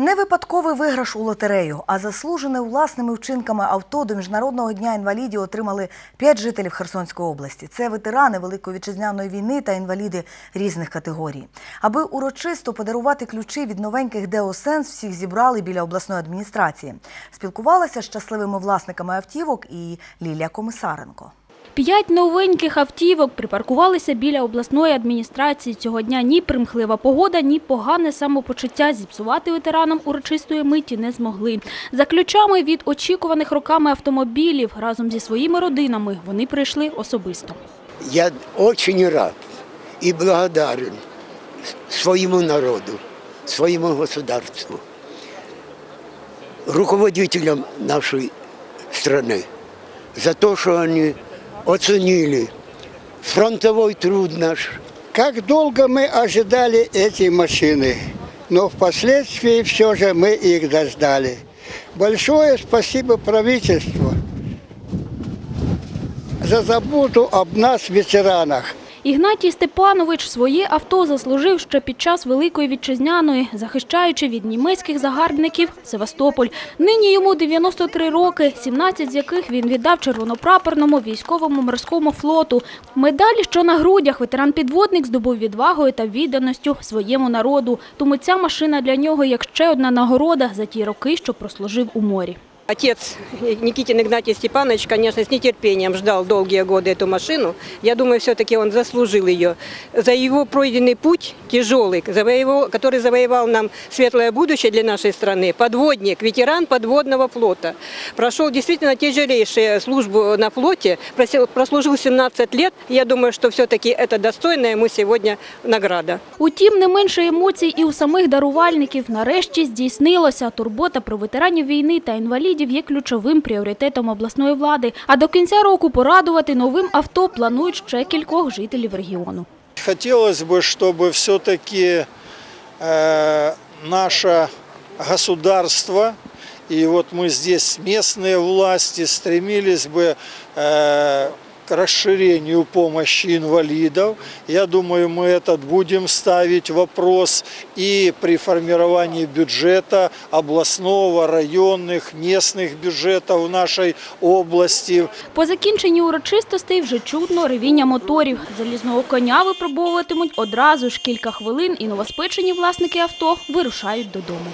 Не випадковий виграш у лотерею, а заслужене власними вчинками авто до Міжнародного дня інвалідів отримали п'ять жителів Херсонської області. Це ветерани Великої вітчизняної війни та інваліди різних категорій. Аби урочисто подарувати ключі від новеньких Деосенс, всіх зібрали біля обласної адміністрації. Спілкувалася з щасливими власниками автівок і Лілія Комисаренко. П'ять новеньких автівок припаркувалися біля обласної адміністрації. Цього дня ні примхлива погода, ні погане самопочуття зіпсувати ветеранам урочистої миті не змогли. За ключами від очікуваних роками автомобілів разом зі своїми родинами вони прийшли особисто. Я очень рад и благодарен своему народу, своему государству, руководителям нашей страны за то, что они оценили фронтовой труд наш. Как долго мы ожидали эти машины, но впоследствии все же мы их дождали. Большое спасибо правительству за заботу об нас, ветеранах. Ігнатій Степанович своє авто заслужив ще під час Великої Вітчизняної, захищаючи від німецьких загарбників Севастополь. Нині йому 93 роки, 17 з яких він віддав червонопрапорному військовому морському флоту. Медалі, що на грудях, ветеран-підводник здобув відвагою та відданістю своєму народу. Тому ця машина для нього як ще одна нагорода за ті роки, що прослужив у морі. Отец Никитин Игнатий Степанович, конечно, с нетерпением ждал долгие годы эту машину. Я думаю, все-таки он заслужил ее. За его пройденный путь тяжелый, завоевал- который завоевал нам светлое будущее для нашей страны. Подводник, ветеран подводного флота. Прошел действительно тяжелейшую службу на флоте, просил- прослужил 17 лет. Я думаю, что все-таки это достойная ему сегодня награда. Утім, не менше емоцій і у самих дарувальників. Нарешті здійснилося. Турбота про ветеранів війни та інвалідів є ключовим пріоритетом обласної влади. А до кінця року порадувати новим авто планують ще кількох жителів регіону. Хотелось бы, чтобы все-таки наше государство, и вот мы здесь местные власти, стремились бы э, к расширению помощи инвалидов. Я думаю, мы этот будем ставить вопрос и при формировании бюджета областного, районных, местных бюджетов нашей области. По закінченні урочистостей вже чутно ревіння моторів. Залізного коня випробовуватимуть одразу ж кілька хвилин і новоспечені власники авто вирушають додому.